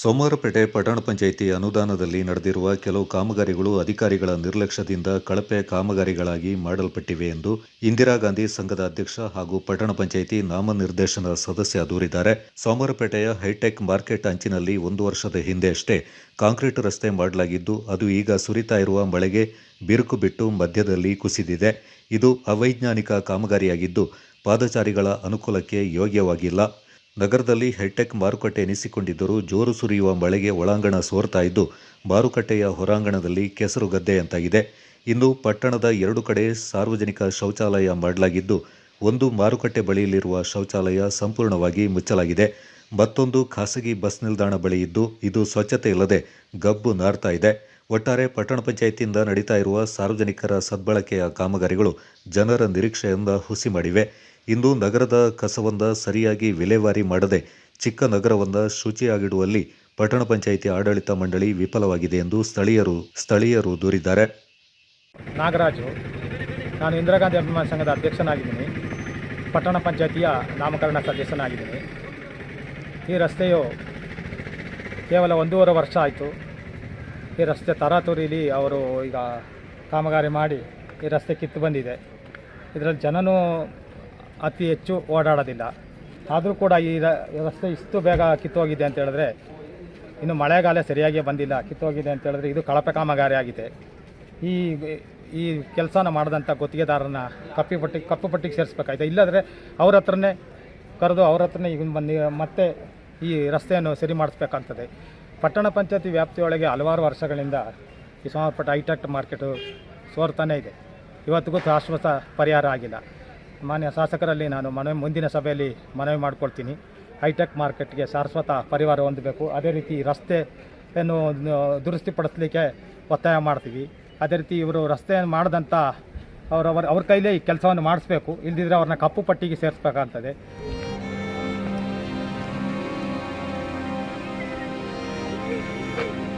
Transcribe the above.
ಸೋಮವಾರಪೇಟೆ ಪಟ್ಟಣ ಪಂಚಾಯಿತಿ ಅನುದಾನದಲ್ಲಿ ನಡೆದಿರುವ ಕೆಲವು ಕಾಮಗಾರಿಗಳು ಅಧಿಕಾರಿಗಳ ನಿರ್ಲಕ್ಷ್ಯದಿಂದ ಕಳಪೆ ಕಾಮಗಾರಿಗಳಾಗಿ ಮಾಡಲ್ಪಟ್ಟಿವೆ ಎಂದು ಇಂದಿರಾ ಗಾಂಧಿ ಸಂಘದ ಅಧ್ಯಕ್ಷ ಹಾಗೂ ಪಟ್ಟಣ ಪಂಚಾಯಿತಿ ನಾಮನಿರ್ದೇಶನ ಸದಸ್ಯ ದೂರಿದ್ದಾರೆ. ಸೋಮವಾರಪೇಟೆಯ ಹೈಟೆಕ್ ಮಾರ್ಕೆಟ್ ಅಂಚಿನಲ್ಲಿ ಒಂದು ವರ್ಷದ ಹಿಂದೆಯಷ್ಟೇ ಕಾಂಕ್ರೀಟ್ ರಸ್ತೆ ಮಾಡಲಾಗಿದ್ದು, ಅದು ಈಗ ಸುರಿತಾ ಇರುವ ಮಳೆಗೆ ಬಿರುಕು ಬಿಟ್ಟು ಮಧ್ಯದಲ್ಲಿ ಕುಸಿದಿದೆ. ಇದು ಅವೈಜ್ಞಾನಿಕ ಕಾಮಗಾರಿಯಾಗಿದ್ದು, ಪಾದಚಾರಿಗಳ ಅನುಕೂಲಕ್ಕೆ ಯೋಗ್ಯವಾಗಿಲ್ಲ. ನಗರದಲ್ಲಿ ಹೈಟೆಕ್ ಮಾರುಕಟ್ಟೆ ಎನಿಸಿಕೊಂಡಿದ್ದರೂ ಜೋರು ಸುರಿಯುವ ಮಳೆಗೆ ಒಳಾಂಗಣ ಸೋರ್ತಾ ಇದ್ದು, ಮಾರುಕಟ್ಟೆಯ ಹೊರಾಂಗಣದಲ್ಲಿ ಕೆಸರು ಗದ್ದೆಯಂತಾಗಿದೆ ಇನ್ನು ಪಟ್ಟಣದ ಎರಡು ಕಡೆ ಸಾರ್ವಜನಿಕ ಶೌಚಾಲಯ ಮಾಡಲಾಗಿದ್ದು, ಒಂದು ಮಾರುಕಟ್ಟೆ ಬಳಿಯಲ್ಲಿರುವ ಶೌಚಾಲಯ ಸಂಪೂರ್ಣವಾಗಿ ಮುಚ್ಚಲಾಗಿದೆ. ಮತ್ತೊಂದು ಖಾಸಗಿ ಬಸ್ ನಿಲ್ದಾಣ ಬಳಿ ಇದ್ದು, ಇದು ಸ್ವಚ್ಛತೆ ಇಲ್ಲದೆ ಗಬ್ಬು ನಾರ್ತಾ ಇದೆ. ಒಟ್ಟಾರೆ ಪಟ್ಟಣ ಪಂಚಾಯಿತಿಯಿಂದ ನಡೀತಾ ಇರುವ ಸಾರ್ವಜನಿಕರ ಸದ್ಬಳಕೆಯ ಕಾಮಗಾರಿಗಳು ಜನರ ನಿರೀಕ್ಷೆಯಿಂದ ಹುಸಿ ಮಾಡಿವೆ. ಇಂದು ನಗರದ ಕಸವನ್ನು ಸರಿಯಾಗಿ ವಿಲೇವಾರಿ ಮಾಡದೆ ಚಿಕ್ಕ ನಗರವನ್ನು ಶುಚಿಯಾಗಿಡುವಲ್ಲಿ ಪಟ್ಟಣ ಪಂಚಾಯಿತಿ ಆಡಳಿತ ಮಂಡಳಿ ವಿಫಲವಾಗಿದೆ ಎಂದು ಸ್ಥಳೀಯರು ಸ್ಥಳೀಯರು ದೂರಿದ್ದಾರೆ. ನಾಗರಾಜು, ನಾನು ಇಂದಿರಾ ಗಾಂಧಿ ಅಭಿಮಾನ ಸಂಘದ ಅಧ್ಯಕ್ಷನಾಗಿದ್ದೀನಿ. ಪಟ್ಟಣ ಪಂಚಾಯಿತಿಯ ನಾಮಕರಣ ಸದಸ್ಯನಾಗಿದ್ದೀನಿ. ಈ ರಸ್ತೆಯು ಕೇವಲ ಒಂದೂವರೆ ವರ್ಷ ಆಯಿತು. ಈ ರಸ್ತೆ ತರಾತುರಿಲಿ ಅವರು ಈಗ ಕಾಮಗಾರಿ ಮಾಡಿ ಈ ರಸ್ತೆ ಕಿತ್ತು ಬಂದಿದೆ. ಇದರಲ್ಲಿ ಜನನೂ ಅತಿ ಹೆಚ್ಚು ಓಡಾಡೋದಿಲ್ಲ. ಆದರೂ ಕೂಡ ಈ ರಸ್ತೆ ಇಷ್ಟು ಬೇಗ ಕಿತ್ತೋಗಿದೆ ಅಂತ ಹೇಳಿದ್ರೆ ಇನ್ನು ಮಳೆಗಾಲ ಸರಿಯಾಗಿ ಬಂದಿಲ್ಲ, ಕಿತ್ತೋಗಿದೆ ಅಂತ ಹೇಳಿದ್ರೆ ಇದು ಕಳಪೆ ಕಾಮಗಾರಿ ಆಗಿದೆ. ಈ ಈ ಕೆಲಸನ ಮಾಡಿದಂಥ ಗುತ್ತಿಗೆದಾರನ ಕಪ್ಪಿ ಪಟ್ಟಿ, ಕಪ್ಪು ಪಟ್ಟಿಗೆ ಸೇರಿಸ್ಬೇಕಾಯ್ತು. ಇಲ್ಲದ್ರೆ ಅವ್ರ ಹತ್ರನೇ ಕರೆದು ಅವ್ರ ಹತ್ರನೇ ಈಗ ಬಂದು ಮತ್ತೆ ಈ ರಸ್ತೆಯನ್ನು ಸರಿ ಮಾಡಿಸ್ಬೇಕಂತದೆ ಪಟ್ಟಣ ಪಂಚಾಯತಿ ವ್ಯಾಪ್ತಿಯೊಳಗೆ ಹಲವಾರು ವರ್ಷಗಳಿಂದ ಈ ಸಂಬಂಧಪಟ್ಟ ಹೈಟೆಕ್ ಮಾರ್ಕೆಟು ಸೋರ್ತಾನೇ ಇದೆ. ಇವತ್ತಿಗೂ ಶಾಶ್ವತ ಪರಿಹಾರ ಆಗಿಲ್ಲ. ಮಾನ್ಯ ಶಾಸಕರಲ್ಲಿ ನಾನು ಮನವಿ ಮುಂದಿನ ಸಭೆಯಲ್ಲಿ ಮನವಿ ಮಾಡಿಕೊಳ್ತೀನಿ. ಹೈಟೆಕ್ ಮಾರ್ಕೆಟ್ಗೆ ಶಾಶ್ವತ ಪರಿವಾರ ಹೊಂದಬೇಕು. ಅದೇ ರೀತಿ ರಸ್ತೆಯನ್ನು ದುರಸ್ತಿಪಡಿಸಲಿಕ್ಕೆ ಒತ್ತಾಯ ಮಾಡ್ತೀವಿ. ಅದೇ ರೀತಿ ಇವರು ರಸ್ತೆಯನ್ನು ಮಾಡಿದಂಥ ಅವರವರ ಅವ್ರ ಕೈಲೇ ಈ ಕೆಲಸವನ್ನು ಮಾಡಿಸ್ಬೇಕು. ಇಲ್ಲದಿದ್ದರೆ ಅವ್ರನ್ನ ಕಪ್ಪು ಪಟ್ಟಿಗೆ ಸೇರಿಸ್ಬೇಕಾಗ್ತದೆ. Thank.